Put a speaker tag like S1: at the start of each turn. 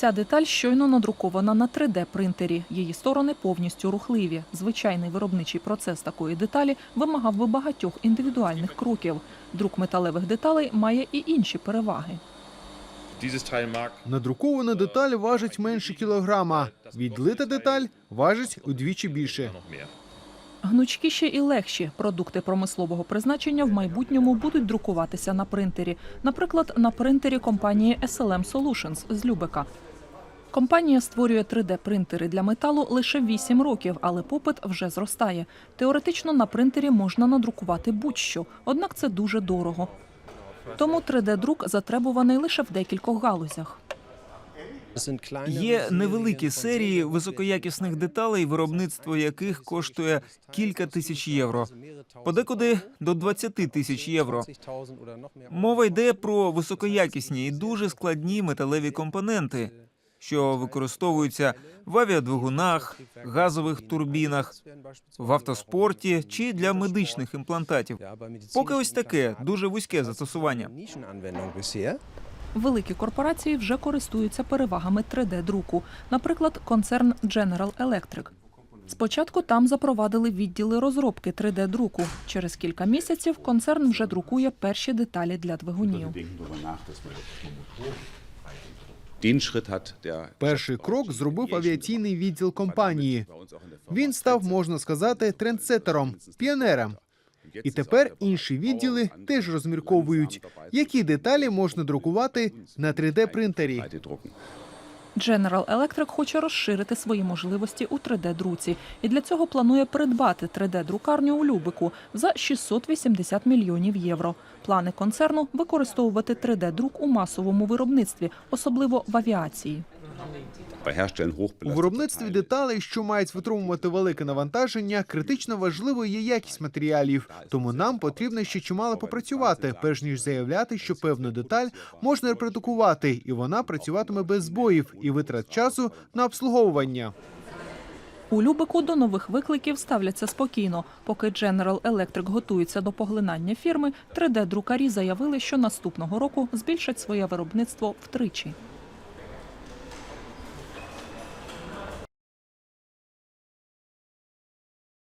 S1: Ця деталь щойно надрукована на 3D-принтері. Її сторони повністю рухливі. Звичайний виробничий процес такої деталі вимагав би багатьох індивідуальних кроків. Друк металевих деталей має і інші переваги.
S2: Надрукована деталь важить менше кілограма. Відлита деталь важить удвічі більше.
S1: Гнучкіші і легші продукти промислового призначення в майбутньому будуть друкуватися на принтері. Наприклад, на принтері компанії SLM Solutions з Любека. Компанія створює 3D-принтери для металу лише 8 років, але попит вже зростає. Теоретично на принтері можна надрукувати будь-що, однак це дуже дорого. Тому 3D-друк затребуваний лише в декількох галузях.
S3: Є невеликі серії високоякісних деталей, виробництво яких коштує кілька тисяч євро, подекуди до 20 тисяч євро. Мова йде про високоякісні і дуже складні металеві компоненти, що використовуються в авіадвигунах, газових турбінах, в автоспорті чи для медичних імплантатів. Поки ось таке дуже вузьке застосування.
S1: Великі корпорації вже користуються перевагами 3D-друку, наприклад, концерн General Electric. Спочатку там запровадили відділи розробки 3D-друку. Через кілька місяців концерн вже друкує перші деталі для двигунів.
S2: Перший крок зробив авіаційний відділ компанії. Він став, можна сказати, трендсеттером, піонером. І тепер інші відділи теж розмірковують, які деталі можна друкувати на 3D-принтері.
S4: 3D-Drucken.
S1: General Electric хоче розширити свої можливості у 3D-друці і для цього планує придбати 3D-друкарню у Любику за 680 мільйонів євро. Плани концерну використовувати 3D-друк у масовому виробництві, особливо в авіації.
S2: У виробництві деталей, що мають витримувати велике навантаження, критично важливою є якість матеріалів. Тому нам потрібно ще чимало попрацювати, перш ніж заявляти, що певну деталь можна репродукувати, і вона працюватиме без збоїв і витрат часу на обслуговування.
S1: У Любику до нових викликів ставляться спокійно. Поки General Electric готується до поглинання фірми, 3D-друкарі заявили, що наступного року збільшать своє виробництво втричі.